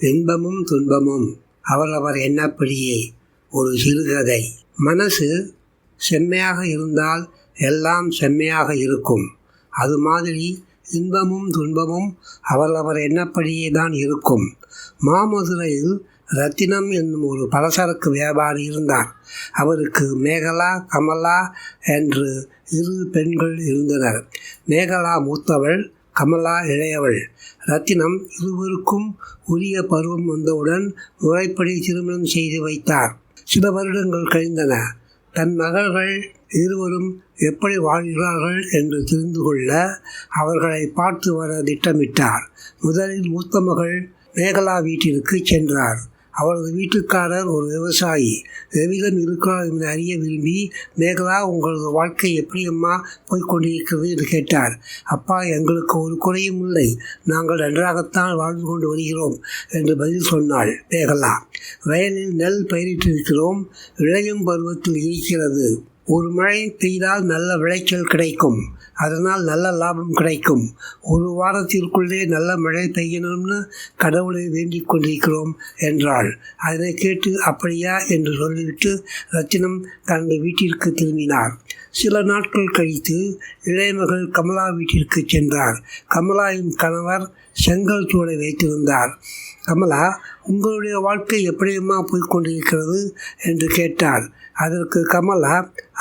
இன்பமும் துன்பமும். அவரவர் என்னப்படியே? ஒரு சிறுகதை. மனசு செம்மையாக இருந்தால் எல்லாம் செம்மையாக இருக்கும். அது மாதிரி இன்பமும் துன்பமும் அவரவர் என்னப்படியே தான் இருக்கும். மாமதுரையில் ரத்தினம் என்னும் ஒரு பலசரக்கு வியாபாரி இருந்தார். அவருக்கு மேகலா கமலா என்று இரு பெண்கள் இருந்தனர். மேகலா மூத்தவள் கமலா இளையவள். ரத்தினம் இருவருக்கும் உரிய பருவம் வந்தவுடன் முறைப்படி திருமணம் செய்து வைத்தார். சில வருடங்கள் கழிந்தன. தன் மகள்கள் இருவரும் எப்படி வாழ்கிறார்கள் என்று தெரிந்து கொள்ள அவர்களை பார்த்து வர திட்டமிட்டார். முதலில் மூத்த மகள் மேகலா வீட்டிற்கு சென்றார். அவரது வீட்டுக்காரர் ஒரு விவசாயி. ரவிகன் இருக்கிறார் என்று அறிய விரும்பி மேகலா உங்களது வாழ்க்கை எப்படி அம்மா போய்கொண்டிருக்கிறது என்று கேட்டார். அப்பா எங்களுக்கு ஒரு குறையும் இல்லை. நாங்கள் நன்றாகத்தான் வாழ்ந்து கொண்டு வருகிறோம் என்று பதில் சொன்னாள் மேகலா. வயலில் நெல் பயிரிட்டிருக்கிறோம். விளையும் பருவத்தில் இருக்கிறது. ஒரு மழை பெய்தால் நல்ல விளைச்சல் கிடைக்கும். அதனால் நல்ல லாபம் கிடைக்கும். ஒரு வாரத்திற்குள்ளே நல்ல மழை பெய்யணும்னு கடவுளை வேண்டிக் கொண்டிருக்கிறோம் என்றாள். அதனை கேட்டு அப்படியா? என்று சொல்லிவிட்டு ரத்தினம் தனது வீட்டிற்கு திரும்பினார். சில நாட்கள் கழித்து இளையமகள் கமலா வீட்டிற்கு சென்றார். கமலாவின் கணவர் செங்கல் தூளை வைத்திருந்தார். கமலா உங்களுடைய வாழ்க்கை எப்படியுமா போய்கொண்டிருக்கிறது என்று கேட்டார் அதற்கு கமலா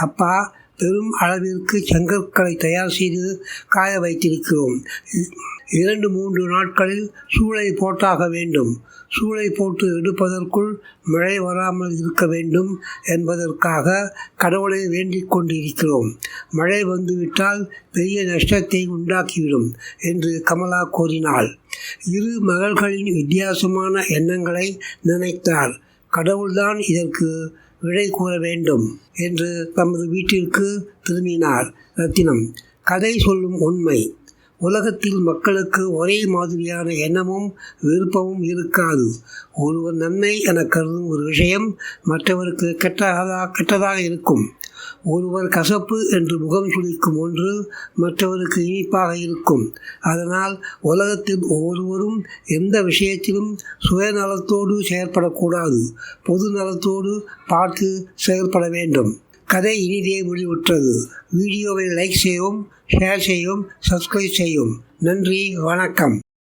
அப்பா பெரும் அளவிற்கு செங்கற்களை தயார் செய்து காய வைத்திருக்கிறோம். இரண்டு மூன்று நாட்களில் சூளை போட்டாக வேண்டும். சூளை போட்டு எடுப்பதற்குள் மழை வராமல் இருக்க வேண்டும் என்பதற்காக கடவுளை வேண்டிக் கொண்டிருக்கிறோம். மழை வந்துவிட்டால் பெரிய நஷ்டத்தை உண்டாக்கிவிடும் என்று கமலா கூறினாள். இரு மகள்களின் வித்தியாசமான எண்ணங்களை நினைத்தார். கடவுள்தான் இதற்கு விடை கூற வேண்டும் என்று தமது வீட்டிற்கு திரும்பினார் ரத்தினம். கதை சொல்லும் உண்மை. உலகத்தில் மக்களுக்கு ஒரே மாதிரியான எண்ணமும் விருப்பமும் இருக்காது. ஒருவர் நன்மை என கருதும் ஒரு விஷயம் மற்றவருக்கு கெட்டதாக கெட்டதாக இருக்கும். ஒருவர் கசப்பு என்று முகம் சுளிக்கும் ஒன்று மற்றவருக்கு இனிப்பாக இருக்கும். அதனால் உலகத்தில் ஒவ்வொருவரும் எந்த விஷயத்திலும் சுயநலத்தோடு செயற்படக்கூடாது. பொது நலத்தோடு பார்த்து செயல்பட வேண்டும். கதை இனிதே முடிவுற்றது. வீடியோவை லைக் செய்யவும் ஷேர் செய்யவும் சப்ஸ்கிரைப் செய்யவும். நன்றி வணக்கம்.